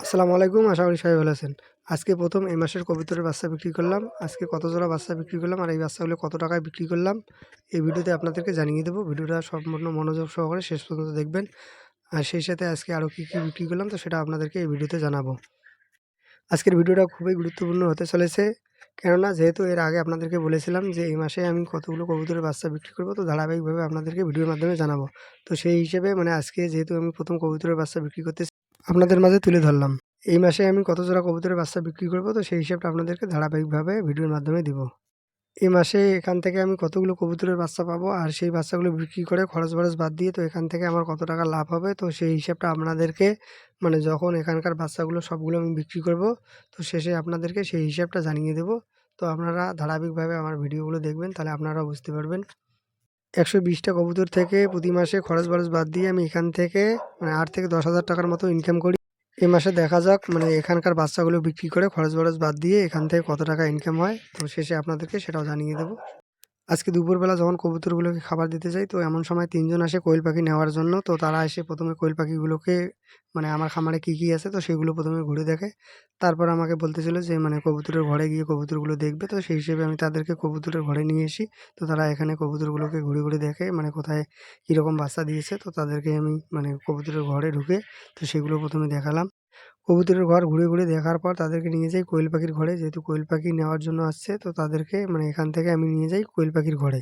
আসসালামু আলাইকুম, আশা করি সবাই ভালো আছেন। আজকে প্রথম এই মাসের কবুতরের বাচ্চা বিক্রি করলাম। আজকে কত জোড়া বাচ্চা বিক্রি করলাম আর এই বাচ্চাগুলো কত টাকায় বিক্রি করলাম, এই ভিডিওতে আপনাদেরকে জানিয়ে দেবো। ভিডিওটা সম্পূর্ণ মনোযোগ সহকারে শেষ পর্যন্ত দেখবেন। আর সেই সাথে আজকে আরও কী কী বিক্রি করলাম, তো সেটা আপনাদেরকে এই ভিডিওতে জানাব। আজকের ভিডিওটা খুবই গুরুত্বপূর্ণ হতে চলেছে, কেননা যেহেতু এর আগে আপনাদেরকে বলেছিলাম যে এই মাসে আমি কতগুলো কবুতরের বাচ্চা বিক্রি করব, তো ধারাবাহিকভাবে আপনাদেরকে ভিডিওর মাধ্যমে জানাব। তো সেই হিসেবে মানে আজকে যেহেতু আমি প্রথম কবুতরের বাচ্চা বিক্রি করতে আপনাদের মাঝে তুলে ধরলাম। এই মাসে আমি কত জোড়া কবুতরের বাচ্চা বিক্রি করব? তো সেই হিসাবটা আপনাদেরকে ধারাবাহিকভাবে ভিডিওর মাধ্যমে দিব। এই মাসে এখান থেকে আমি কতগুলো কবুতরের বাচ্চা পাবো? আর সেই বাচ্চাগুলো বিক্রি করে খরচ বরচ বাদ দিয়ে তো এখান থেকে আমার কত টাকা লাভ হবে? তো সেই হিসাবটা আপনাদেরকে মানে যখন এখানকার বাচ্চাগুলো সবগুলো আমি বিক্রি করব, তো শেষে আপনাদেরকে সেই হিসাবটা জানিয়ে দেবো। তো আপনারা ধারাবাহিকভাবে আমার ভিডিওগুলো দেখবেন, তাহলে আপনারা বুঝতে পারবেন। একশো বিশটা কবুতর থেকে প্রতি মাসে খরচ বরচ বাদ দিয়ে আমি এখান থেকে মানে আট থেকে দশ হাজার টাকার মতো ইনকাম করি। এ মাসে দেখা যাক মানে এখানকার বাচ্চাগুলো বিক্রি করে খরচ বরচ বাদ দিয়ে এখান থেকে কত টাকা ইনকাম হয়। তো শেষে আপনাদেরকে সেটাও জানিয়ে দেবো। আজকে দুপুরবেলা যখন কবুতরগুলোকে খাবার দিতে যাই, তো এমন সময় তিনজন আসে কোয়েল পাখি নেওয়ার জন্য। তো তারা এসে প্রথমে কোয়েল পাখিগুলোকে মানে আমার খামারে কী কী আছে, তো সেগুলো প্রথমে ঘুরে দেখে। তারপর আমাকে বলতেছিল যে মানে কবুতরের ঘরে গিয়ে কবুতরগুলো দেখবে। তো সেই হিসেবে আমি তাদেরকে কবুতরের ঘরে নিয়ে আসি তো তারা এখানে কবুতরগুলোকে ঘুরে ঘুরে দেখে মানে কোথায় কীরকম বাচ্চা দিয়েছে। তো তাদেরকে আমি মানে কবুতরের ঘরে ঢুকে, তো সেগুলো প্রথমে দেখালাম। কবুতরের ঘর ঘুরে ঘুরে দেখার পর তাদেরকে নিয়ে যাই কোয়েল পাখির ঘরে। যেহেতু কোয়েল পাখি নেওয়ার জন্য আসছে, তো তাদেরকে মানে এখান থেকে আমি নিয়ে যাই কোয়েল পাখির ঘরে।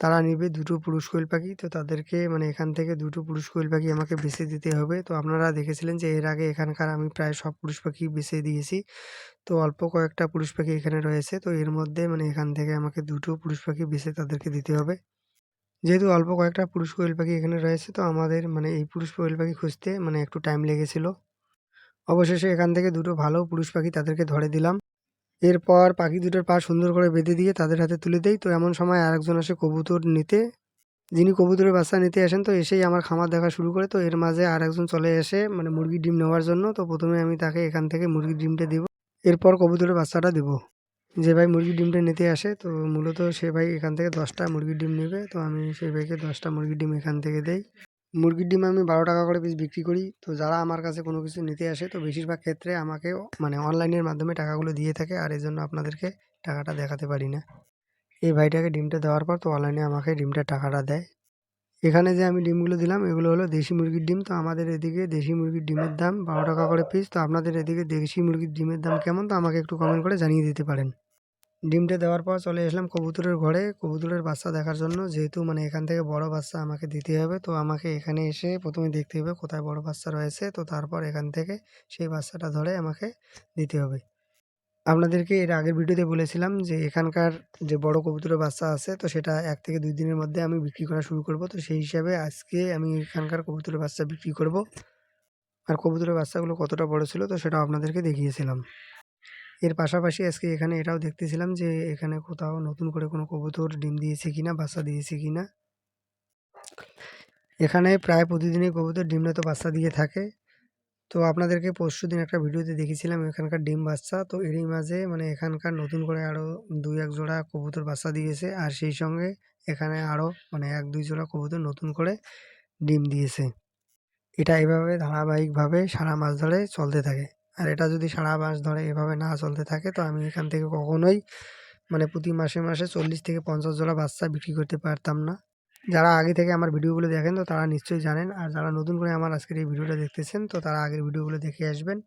তারা নেবে দুটো পুরুষ কোয়েল পাখি, তো তাদেরকে মানে এখান থেকে দুটো পুরুষ কোয়েল পাখি আমাকে বেছে দিতে হবে। তো আপনারা দেখেছিলেন যে এর আগে এখানকার আমি প্রায় সব পুরুষ পাখি বেছে দিয়েছি। তো অল্প কয়েকটা পুরুষ পাখি এখানে রয়েছে, তো এর মধ্যে মানে এখান থেকে আমাকে দুটো পুরুষ পাখি বেছে তাদেরকে দিতে হবে। যেহেতু অল্প কয়েকটা পুরুষ কোয়েল পাখি এখানে রয়েছে, তো আমাদের মানে এই পুরুষ কোয়েল পাখি খুঁজতে মানে একটু টাইম লেগেছিলো। অবশেষে এখান থেকে দুটো ভালো পুরুষ পাখি তাদেরকে ধরে দিলাম। এরপর পাখি দুটোর পা সুন্দর করে বেঁধে দিয়ে তাদের হাতে তুলে দেই। তো এমন সময় আরেকজন আসে কবুতর নিতে। যিনি কবুতরের বাচ্চা নিতে আসেন, তো এসেই আমার খামার দেখা শুরু করে। তো এর মাঝে আরেকজন চলে এসে মানে মুরগির ডিম নেওয়ার জন্য, তো প্রথমে আমি তাকে এখান থেকে মুরগির ডিমটা দিব। এরপর কবুতরের বাচ্চাটা দেবো। যে ভাই মুরগির ডিমটা নিতে আসে, তো মূলত সে ভাই এখান থেকে দশটা মুরগির ডিম নেবে। তো আমি সেই ভাইকে দশটা মুরগির ডিম এখান থেকে দেই। মুরগির ডিম আমি বারো টাকা করে পিস বিক্রি করি। তো যারা আমার কাছে কোনো কিছু নিতে আসে, তো বেশিরভাগ ক্ষেত্রে আমাকে মানে অনলাইনের মাধ্যমে টাকাগুলো দিয়ে থাকে। আর এই জন্য আপনাদেরকে টাকাটা দেখাতে পারি না। এই ভাইটাকে ডিমটা দেওয়ার পর তো অনলাইনে আমাকে ডিমটা টাকাটা দেয়। এখানে যে আমি ডিমগুলো দিলাম, এগুলো হলো দেশি মুরগির ডিম। তো আমাদের এদিকে দেশি মুরগির ডিমের দাম বারো টাকা করে পিস তো আপনাদের এদিকে দেশি মুরগির ডিমের দাম কেমন? তো আমাকে একটু কমেন্ট করে জানিয়ে দিতে পারেন। ডিমটা দেওয়ার পর চলে আসলাম কবুতরের ঘরে। কবুতরের বাচ্চা দেখার জন্য যেহেতু মানে এখান থেকে বড় বাচ্চা আমাকে দিতে হবে, তো আমাকে এখানে এসে প্রথমে দেখতে হবে কোথায় বড় বাচ্চা রয়েছে। তো তারপর এখান থেকে সেই বাচ্চাটা ধরে আমাকে দিতে হবে। আপনাদেরকে এর আগের ভিডিওতে বলেছিলাম যে এখানকার যে বড় কবুতরের বাচ্চা আছে, তো সেটা এক থেকে দুই দিনের মধ্যে আমি বিক্রি করা শুরু করব। তো সেই হিসাবে আজকে আমি এখানকার কবুতরের বাচ্চা বিক্রি করব। আর কবুতরের বাচ্চাগুলো কতটা বড় ছিল, তো সেটা আপনাদেরকে দেখিয়েছিলাম। এর পাশাপাশি আজকে এখানে এটাও দেখতেছিলাম যে, এখানে কোথাও নতুন করে কোনো কবুতর ডিম দিয়েছে কিনা, বাচ্চা দিয়েছে কিনা। এখানে প্রায় প্রতিদিনই কবুতর ডিম তো বাচ্চা দিয়ে থাকে। তো আপনাদেরকে পরশু দিন একটা ভিডিওতে দেখেছিলাম এখানকার ডিম বাচ্চা। তো এরই মাঝে মানে এখানকার নতুন করে আরও দুই এক জোড়া কবুতর বাচ্চা দিয়েছে আর সেই সঙ্গে এখানে আরও মানে এক দুই জোড়া কবুতর নতুন করে ডিম দিয়েছে। এটা এভাবে ধারাবাহিকভাবে সারা মাস ধরে চলতে থাকে। আর এটা যদি সারা মাস ধরে এভাবে না চলতে থাকে, তো আমি এখান থেকে কখনোই মানে প্রতি মাসে মাসে চল্লিশ থেকে পঞ্চাশ জোড়া বাচ্চা বিক্রি করতে পারতাম না। যারা আগে থেকে আমার ভিডিওগুলো দেখেন, তো তারা নিশ্চয়ই জানেন। আর যারা নতুন করে আমার আজকের এই ভিডিওটা দেখতেছেন, তো তারা আগের ভিডিওগুলো দেখে আসবেন।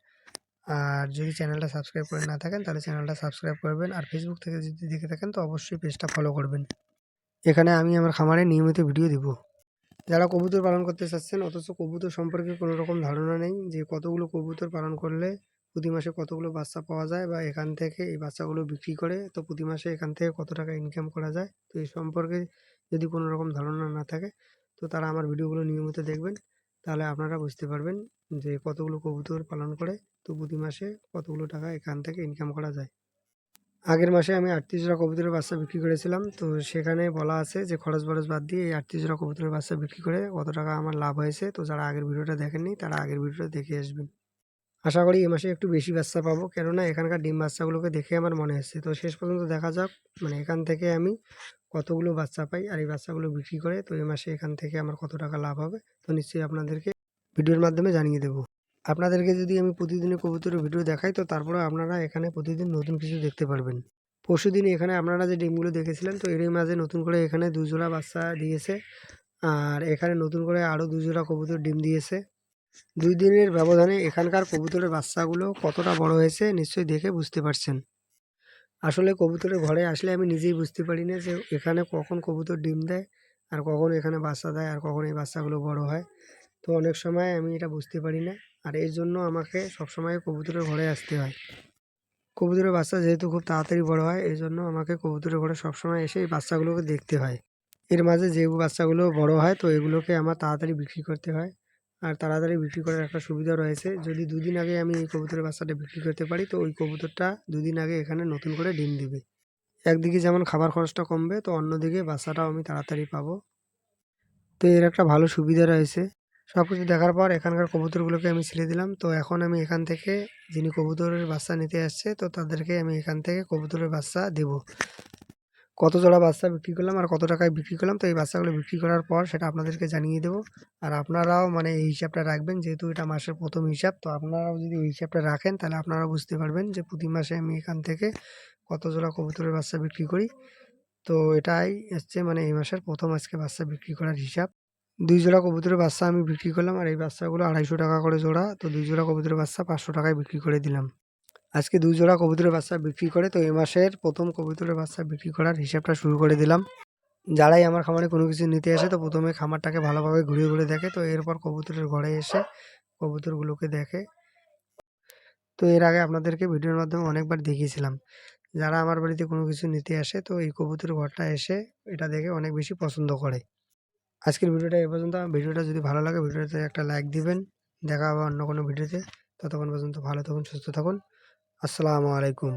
আর যদি চ্যানেলটা সাবস্ক্রাইব করে না থাকেন, তাহলে চ্যানেলটা সাবস্ক্রাইব করবেন। আর ফেসবুক থেকে যদি দেখে থাকেন, তো অবশ্যই পেজটা ফলো করবেন। এখানে আমি আমার খামারে নিয়মিত ভিডিও দিব। যারা কবুতর পালন করতে চাচ্ছেন, অথচ কবুতর সম্পর্কে কোনো রকম ধারণা নেই যে কতগুলো কবুতর পালন করলে প্রতি মাসে কতগুলো বাচ্চা পাওয়া যায় বা এখান থেকে এই বাচ্চাগুলো বিক্রি করে, তো প্রতি মাসে এখান থেকে কত টাকা ইনকাম করা যায়? তো এই সম্পর্কে যদি কোনো রকম ধারণা না থাকে, তো তারা আমার ভিডিওগুলো নিয়মিত দেখবেন। তাহলে আপনারা বুঝতে পারবেন যে কতগুলো কবুতর পালন করে, তো প্রতি মাসে কতগুলো টাকা এখান থেকে ইনকাম করা যায়। আগের মাসে আমি আটত্রিশ জোড়া কবুতরের বাচ্চা বিক্রি করেছিলাম। তো সেখানে বলা আছে যে খরচ বরচ বাদ দিয়ে এই আটত্রিশ জোড়া কবুতরের বাচ্চা বিক্রি করে কত টাকা আমার লাভ হয়েছে। তো যারা আগের ভিডিওটা দেখেননি, তারা আগের ভিডিওটা দেখে আসবেন। আশা করি এই মাসে একটু বেশি বাচ্চা পাবো। কেননা এখানকার ডিম বাচ্চাগুলোকে দেখে আমার মনে হচ্ছে। তো শেষ পর্যন্ত দেখা যাক মানে এখান থেকে আমি কতগুলো বাচ্চা পাই আর এই বাচ্চাগুলো বিক্রি করে, তো এই মাসে এখান থেকে আমার কত টাকা লাভ হবে, তো নিশ্চয়ই আপনাদেরকে ভিডিওর মাধ্যমে জানিয়ে দেবো। আপনাদেরকে যদি আমি প্রতিদিনের কবুতরের ভিডিও দেখাই, তো তারপরে আপনারা এখানে প্রতিদিন নতুন কিছু দেখতে পারবেন। পরশুদিন এখানে আপনারা যে ডিমগুলো দেখেছিলেন, তো এরই মাঝে নতুন করে এখানে দু জোড়া বাচ্চা দিয়েছে। আর এখানে নতুন করে আরও দু জোড়া কবুতর ডিম দিয়েছে। দুই দিনের ব্যবধানে এখানকার কবুতরের বাচ্চাগুলো কতটা বড় হয়েছে নিশ্চয়ই দেখে বুঝতে পারছেন। আসলে কবুতরের ঘরে আসলে আমি নিজেই বুঝতে পারি না যে এখানে কখন কবুতর ডিম দেয়, আর কখন এখানে বাচ্চা দেয়, আর কখন এই বাচ্চাগুলো বড় হয়। তো অনেক সময় আমি এটা বুঝতে পারি না। আর এর জন্য আমাকে সবসময় কবুতরের ঘরে আসতে হয়। কবুতরের বাচ্চা যেহেতু খুব তাড়াতাড়ি বড় হয় এই জন্য আমাকে কবুতরের ঘরে সবসময় এসে এই বাচ্চাগুলোকে দেখতে হয়। এর মাঝে যে বাচ্চাগুলো বড় হয়, তো এগুলোকে আমার তাড়াতাড়ি বিক্রি করতে হয়। আর তাড়াতাড়ি বিক্রি করার একটা সুবিধা রয়েছে, যদি দুদিন আগে আমি এই কবুতরের বাচ্চাটা বিক্রি করতে পারি, তো ওই কবুতরটা দুদিন আগে এখানে নতুন করে ডিম দিবে। একদিকে যেমন খাবার খরচটা কমবে, তো অন্যদিকে বাচ্চাটাও আমি তাড়াতাড়ি পাবো। তো এর একটা ভালো সুবিধা রয়েছে। সব কিছু দেখার পর এখানকার কবুতরগুলোকে আমি ছেড়ে দিলাম। তো এখন আমি এখান থেকে যিনি কবুতরের বাচ্চা নিতে আসছে, তো তাদেরকে আমি এখান থেকে কবুতরের বাচ্চা দেব। কত জোড়া বাচ্চা বিক্রি করলাম আর কত টাকায় বিক্রি করলাম, তো এই বাচ্চাগুলো বিক্রি করার পর সেটা আপনাদেরকে জানিয়ে দেবো। আর আপনারাও মানে এই হিসাবটা রাখবেন, যেহেতু এটা মাসের প্রথম হিসাব, তো আপনারাও যদি এই হিসাবটা রাখেন, তাহলে আপনারা বুঝতে পারবেন যে প্রতি মাসে আমি এখান থেকে কত জোড়া কবুতরের বাচ্চা বিক্রি করি। তো এটাই হচ্ছে মানে এই মাসের প্রথম আজকে বাচ্চা বিক্রি করার হিসাব। দুই জোড়া কবুতরের বাচ্চা আমি বিক্রি করলাম আর এই বাচ্চাগুলো আড়াইশো টাকা করে জোড়া। তো দুই জোড়া কবুতরের বাচ্চা পাঁচশো টাকায় বিক্রি করে দিলাম। আজকে দুই জোড়া কবুতরের বাচ্চা বিক্রি করে তো এই মাসের প্রথম কবুতরের বাচ্চা বিক্রি করার হিসাবটা শুরু করে দিলাম। যারাই আমার খামারে কোনো কিছু নিতে আসে তো প্রথমে খামারটাকে ভালোভাবে ঘুরে ঘুরে দেখে, তো এরপর কবুতরের ঘরে এসে কবুতরগুলোকে দেখে। তো এর আগে আপনাদেরকে ভিডিওর মাধ্যমে অনেকবার দেখিয়েছিলাম। যারা আমার বাড়িতে কোনো কিছু নিতে আসে তো এই কবুতরের ঘরটা এসে এটা দেখে অনেক বেশি পছন্দ করে। আজকের ভিডিওটা এ পর্যন্ত। ভিডিওটা যদি ভালো লাগে, ভিডিওতে একটা লাইক দিবেন। দেখা হবে অন্য কোনো ভিডিওতে। ততক্ষণ পর্যন্ত ভালো থাকুন, সুস্থ থাকুন। আসসালামু আলাইকুম।